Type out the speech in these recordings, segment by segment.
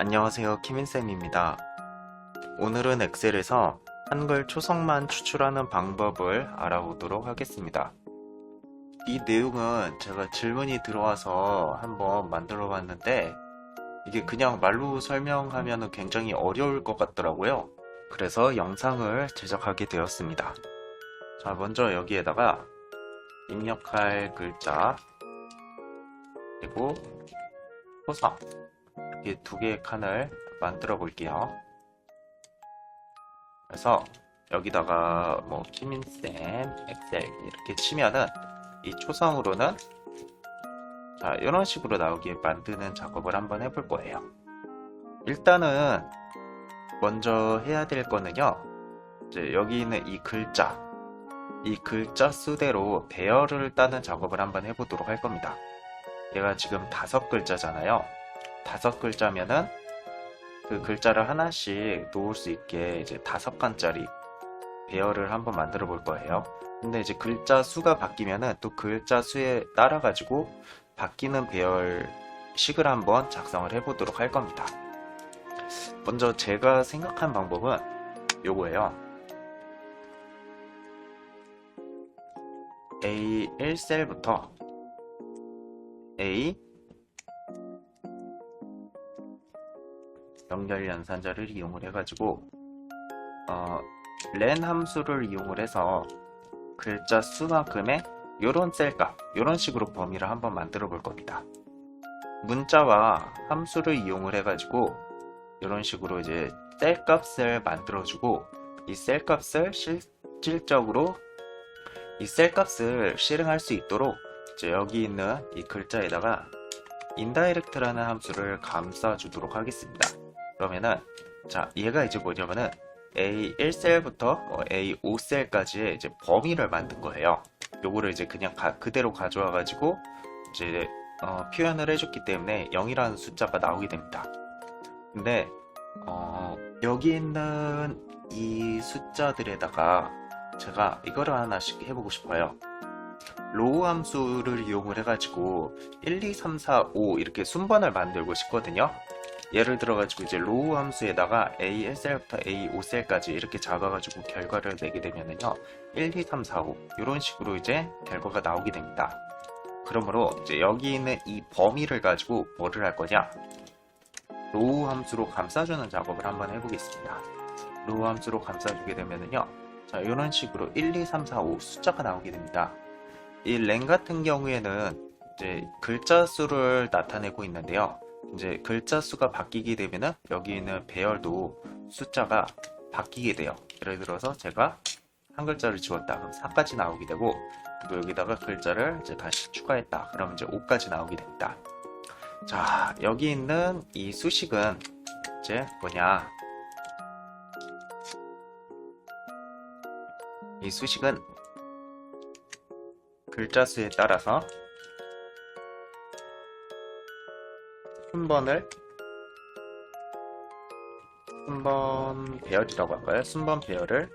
안녕하세요. 키민쌤입니다. 오늘은 엑셀에서 한글 초성만 추출하는 방법을 알아보도록 하겠습니다. 이 내용은 제가 질문이 들어와서 한번 만들어 봤는데 이게 그냥 말로 설명하면 굉장히 어려울 것 같더라고요. 그래서 영상을 제작하게 되었습니다. 자, 먼저 여기에다가 입력할 글자 그리고 초성 이렇게 두 개의 칸을 만들어 볼게요. 그래서 여기다가 뭐 키민쌤 엑셀 이렇게 치면은 이 초성으로는 자 이런 식으로 나오게 만드는 작업을 한번 해볼 거예요. 일단은 먼저 해야 될 거는요. 이제 여기 있는 이 글자 이 글자 수대로 배열을 따는 작업을 한번 해보도록 할 겁니다. 얘가 지금 다섯 글자잖아요. 다섯 글자면은 그 글자를 하나씩 놓을 수 있게 이제 다섯 칸짜리 배열을 한번 만들어 볼 거예요. 근데 이제 글자 수가 바뀌면은 또 글자 수에 따라 가지고 바뀌는 배열 식을 한번 작성을 해 보도록 할 겁니다. 먼저 제가 생각한 방법은 요거예요. A1셀부터 A 연결 연산자를 이용을 해가지고 어, len 함수를 이용을 해서 글자 수만큼의 요런 셀값, 요런 식으로 범위를 한번 만들어 볼 겁니다. 문자와 함수를 이용을 해가지고 이런 식으로 이제 셀 값을 만들어주고 이 셀 값을 실질적으로 이 셀 값을 실행할 수 있도록 이제 여기 있는 이 글자에다가 indirect라는 함수를 감싸 주도록 하겠습니다. 그러면은 자 얘가 이제 뭐냐면은 A1셀부터 A5셀까지의 이제 범위를 만든 거예요. 요거를 이제 그냥 가- 그대로 가져와 가지고 이제 어, 표현을 해줬기 때문에 0이라는 숫자가 나오게 됩니다. 근데 어, 여기 있는 이 숫자들에다가 제가 이거를 하나씩 해보고 싶어요. 로우 함수를 이용을 해가지고 1, 2, 3, 4, 5 이렇게 순번을 만들고 싶거든요. 예를 들어가지고 이제 로우 함수에다가 A1셀부터 A5셀까지 이렇게 잡아가지고 결과를 내게 되면은요 1, 2, 3, 4, 5 이런 식으로 이제 결과가 나오게 됩니다. 그러므로 이제 여기 있는 이 범위를 가지고 뭐를 할 거냐 로우 함수로 감싸주는 작업을 한번 해보겠습니다. 로우 함수로 감싸주게 되면은요 자 이런 식으로 1, 2, 3, 4, 5 숫자가 나오게 됩니다. 이 len 같은 경우에는 이제 글자 수를 나타내고 있는데요. 이제 글자 수가 바뀌게 되면은 여기 있는 배열도 숫자가 바뀌게 돼요. 예를 들어서 제가 한 글자를 지웠다. 그럼 4까지 나오게 되고 또 여기다가 글자를 이제 다시 추가했다. 그러면 이제 5까지 나오게 됩니다. 자, 여기 있는 이 수식은 이제 뭐냐? 이 수식은 글자 수에 따라서 순번을 순번 배열이라고 할까요? 순번 배열을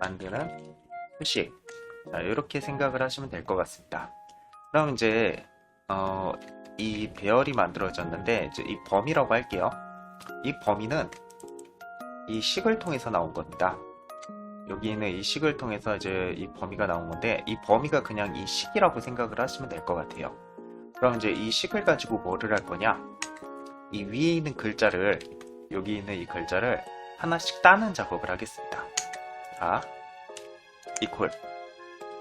만드는 수식. 자, 이렇게 생각을 하시면 될 것 같습니다. 그럼 이제 어, 이 배열이 만들어졌는데 이제 이 범위라고 할게요. 이 범위는 이 식을 통해서 나온 겁니다. 여기 있는 이 식을 통해서 이제 이 범위가 나온 건데 이 범위가 그냥 이 식이라고 생각을 하시면 될 것 같아요. 그럼 이제 이 식을 가지고 뭐를 할 거냐? 이 위에 있는 글자를 여기 있는 이 글자를 하나씩 따는 작업을 하겠습니다. 자, 이퀄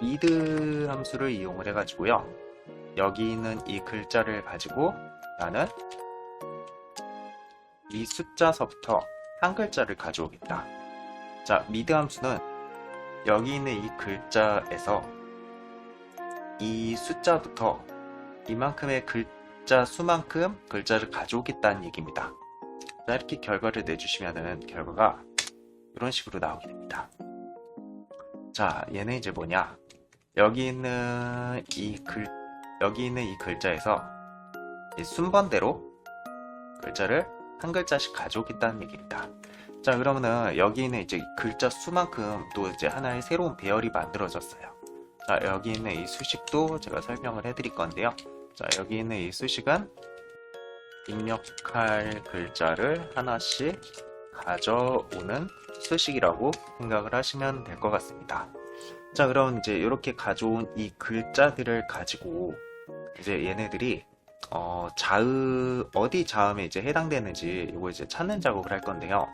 미드 함수를 이용을 해가지고요. 여기 있는 이 글자를 가지고 나는 이 숫자서부터 한 글자를 가져오겠다. 자, 미드 함수는 여기 있는 이 글자에서 이 숫자부터 이만큼의 글자 수만큼 글자를 가져오겠다는 얘기입니다. 자, 이렇게 결과를 내주시면은 결과가 이런 식으로 나오게 됩니다. 자, 얘는 이제 뭐냐? 여기 있는 이 글, 여기 있는 이 글자에서 이 순번대로 글자를 한 글자씩 가져오겠다는 얘기입니다. 자, 그러면은 여기 있는 이제 글자 수만큼 또 이제 하나의 새로운 배열이 만들어졌어요. 자, 여기 있는 이 수식도 제가 설명을 해드릴 건데요. 자, 여기 있는 이 수식은 입력할 글자를 하나씩 가져오는 수식이라고 생각을 하시면 될 것 같습니다. 자, 그럼 이제 이렇게 가져온 이 글자들을 가지고 이제 얘네들이 어, 자음, 어디 자음에 이제 해당되는지 이거 이제 찾는 작업을 할 건데요.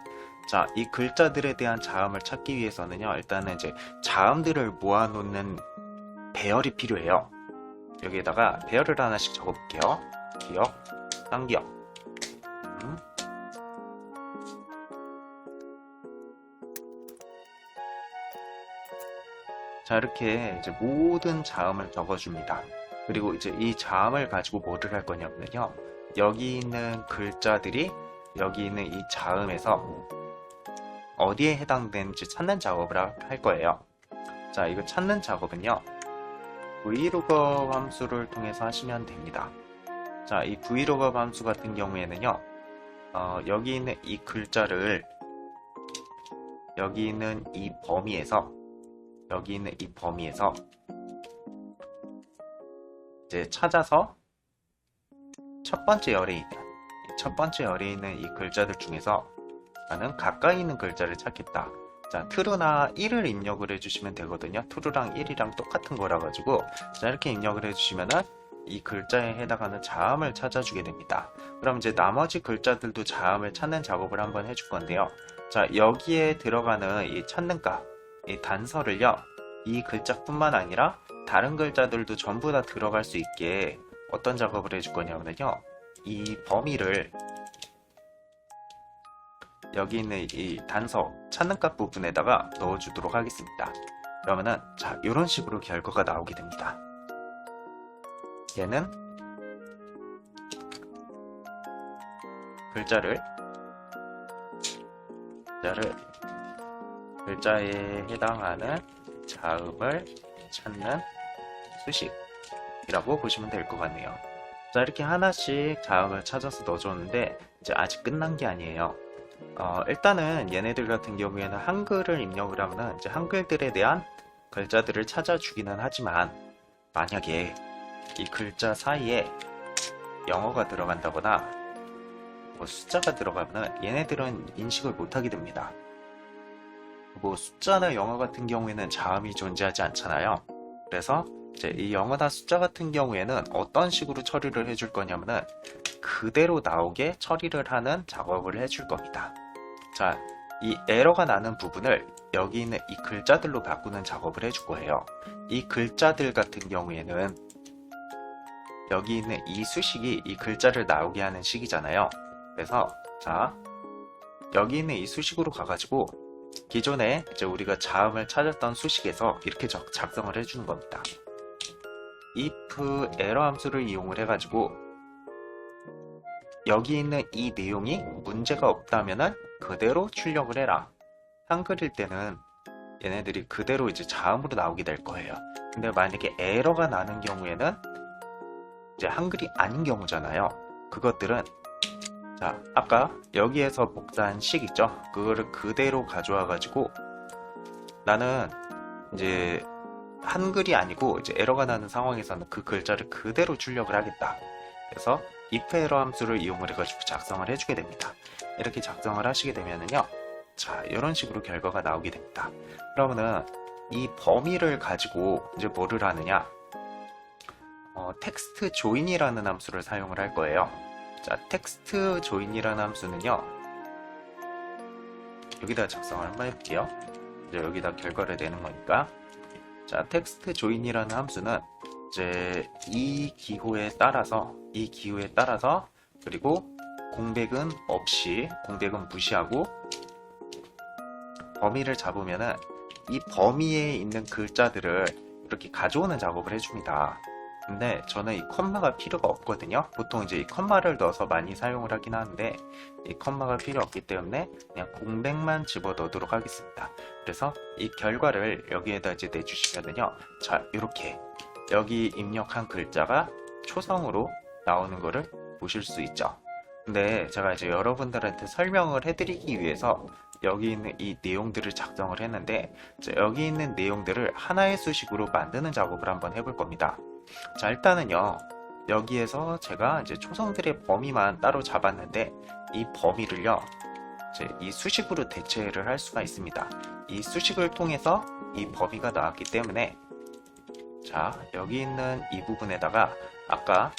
자, 이 글자들에 대한 자음을 찾기 위해서는요, 일단은 이제 자음들을 모아놓는 배열이 필요해요. 여기에다가 배열을 하나씩 적어볼게요. 기억, 쌍기역. 음. 자, 이렇게 이제 모든 자음을 적어줍니다. 그리고 이제 이 자음을 가지고 뭐를 할 거냐면요. 여기 있는 글자들이 여기 있는 이 자음에서 어디에 해당되는지 찾는 작업을 하- 할 거예요. 자, 이거 찾는 작업은요. Vlookup 함수를 통해서 하시면 됩니다. 자, 이 vlookup 함수 같은 경우에는요. 어, 여기 있는 이 글자를 여기 있는 이 범위에서 여기 있는 이 범위에서 이제 찾아서 첫 번째 열에 있는 이첫 번째 열에 있는 이 글자들 중에서 나는 가까이 있는 글자를 찾겠다. 자, true나 1을 입력을 해주시면 되거든요. true랑 1이랑 똑같은 거라 가지고 자 이렇게 입력을 해주시면은 이 글자에 해당하는 자음을 찾아주게 됩니다. 그럼 이제 나머지 글자들도 자음을 찾는 작업을 한번 해줄 건데요. 자 여기에 들어가는 이 찾는 값, 이 단서를요. 이 글자뿐만 아니라 다른 글자들도 전부 다 들어갈 수 있게 어떤 작업을 해줄 거냐면요. 이 범위를 여기 있는 이 단서 찾는 값 부분에다가 넣어주도록 하겠습니다. 그러면은 자 이런 식으로 결과가 나오게 됩니다. 얘는 글자를 글자를 글자에 해당하는 자음을 찾는 수식이라고 보시면 될 것 같네요. 자 이렇게 하나씩 자음을 찾아서 넣어줬는데 이제 아직 끝난 게 아니에요. 어, 일단은 얘네들 같은 경우에는 한글을 입력을 하면은 이제 한글들에 대한 글자들을 찾아주기는 하지만 만약에 이 글자 사이에 영어가 들어간다거나 뭐 숫자가 들어가면 얘네들은 인식을 못하게 됩니다. 뭐 숫자나 영어 같은 경우에는 자음이 존재하지 않잖아요. 그래서 이제 이 영어나 숫자 같은 경우에는 어떤 식으로 처리를 해줄 거냐면은 그대로 나오게 처리를 하는 작업을 해줄 겁니다. 자, 이 에러가 나는 부분을 여기 있는 이 글자들로 바꾸는 작업을 해줄 거예요. 이 글자들 같은 경우에는 여기 있는 이 수식이 이 글자를 나오게 하는 식이잖아요. 그래서 자 여기 있는 이 수식으로 가가지고 기존에 이제 우리가 자음을 찾았던 수식에서 이렇게 적- 작성을 해주는 겁니다. if 에러 함수를 이용을 해가지고 여기 있는 이 내용이 문제가 없다면은 그대로 출력을 해라. 한글일 때는 얘네들이 그대로 이제 자음으로 나오게 될 거예요. 근데 만약에 에러가 나는 경우에는 이제 한글이 아닌 경우잖아요. 그것들은 자 아까 여기에서 복사한 식 있죠? 그거를 그대로 가져와 가지고 나는 이제 한글이 아니고 이제 에러가 나는 상황에서는 그 글자를 그대로 출력을 하겠다. 그래서 if 함수를 이용을 해가지고 작성을 해주게 됩니다. 이렇게 작성을 하시게 되면은요. 자, 이런 식으로 결과가 나오게 됩니다. 그러면은 이 범위를 가지고 이제 뭐를 하느냐? 어, 텍스트 조인이라는 함수를 사용을 할 거예요. 자, 텍스트 조인이라는 함수는요. 여기다 작성을 한번 해볼게요. 이제 여기다 결과를 내는 거니까. 자, 텍스트 조인이라는 함수는 이제 이 기호에 따라서 이 기호에 따라서 그리고 공백은 없이 공백은 무시하고 범위를 잡으면은 이 범위에 있는 글자들을 이렇게 가져오는 작업을 해줍니다. 근데 저는 이 컴마가 필요가 없거든요. 보통 이제 이 컴마를 넣어서 많이 사용을 하긴 하는데 이 컴마가 필요 없기 때문에 그냥 공백만 집어 넣도록 하겠습니다. 그래서 이 결과를 여기에다 이제 내주시면은요. 자, 이렇게 여기 입력한 글자가 초성으로 나오는 거를 보실 수 있죠. 근데 제가 이제 여러분들한테 설명을 해드리기 위해서 여기 있는 이 내용들을 작성을 했는데 여기 있는 내용들을 하나의 수식으로 만드는 작업을 한번 해볼 겁니다. 자 일단은요 여기에서 제가 이제 초성들의 범위만 따로 잡았는데 이 범위를요 이제 이 수식으로 대체를 할 수가 있습니다. 이 수식을 통해서 이 범위가 나왔기 때문에 자 여기 있는 이 부분에다가 아까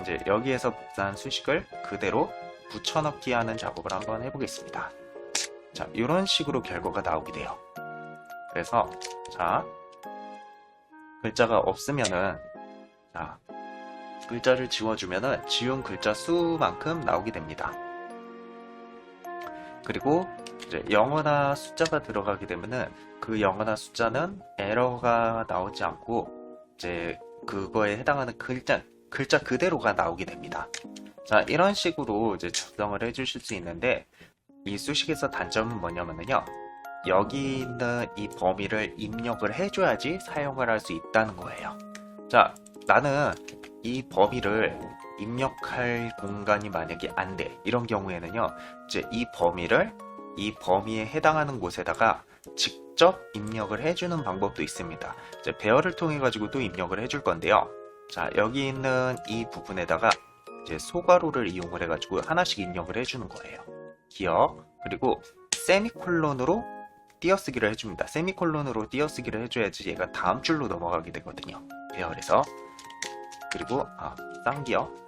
이제 여기에서 복사한 수식을 그대로 붙여넣기 하는 작업을 한번 해보겠습니다. 자 이런 식으로 결과가 나오게 돼요. 그래서 자 글자가 없으면은 자 글자를 지워주면은 지운 글자 수만큼 나오게 됩니다. 그리고 이제 영어나 숫자가 들어가게 되면은 그 영어나 숫자는 에러가 나오지 않고 이제 그거에 해당하는 글자 글자 그대로가 나오게 됩니다. 자 이런 식으로 이제 작성을 해주실 수 있는데 이 수식에서 단점은 뭐냐면요 여기 있는 이 범위를 입력을 해줘야지 사용을 할 수 있다는 거예요. 자 나는 이 범위를 입력할 공간이 만약에 안 돼. 이런 경우에는요, 이제 이 범위를 이 범위에 해당하는 곳에다가 직접 입력을 해주는 방법도 있습니다. 이제 배열을 통해 가지고도 입력을 해줄 건데요. 자, 여기 있는 이 부분에다가 이제 소괄호를 이용을 해가지고 하나씩 입력을 해주는 거예요. 기억, 그리고 세미콜론으로 띄어쓰기를 해줍니다. 세미콜론으로 띄어쓰기를 해줘야지 얘가 다음 줄로 넘어가게 되거든요. 배열에서. 그리고 아, 쌍기역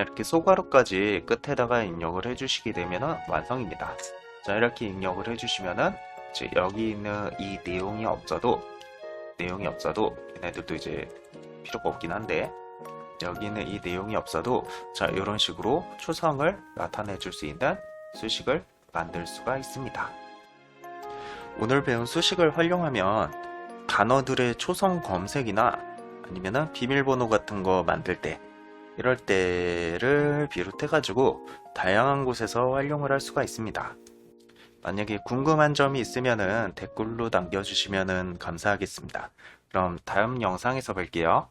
이렇게 소괄호까지 끝에다가 입력을 해주시게 되면 완성입니다. 자 이렇게 입력을 해주시면은 여기 있는 이 내용이 없어도 내용이 없어도 얘네들도 이제 필요가 없긴 한데 여기 있는 이 내용이 없어도 자 이런 식으로 초성을 나타내 줄 수 있는 수식을 만들 수가 있습니다. 오늘 배운 수식을 활용하면 단어들의 초성 검색이나 아니면은 비밀번호 같은 거 만들 때 이럴 때를 비롯해 가지고 다양한 곳에서 활용을 할 수가 있습니다. 만약에 궁금한 점이 있으면은 댓글로 남겨주시면 감사하겠습니다. 그럼 다음 영상에서 뵐게요.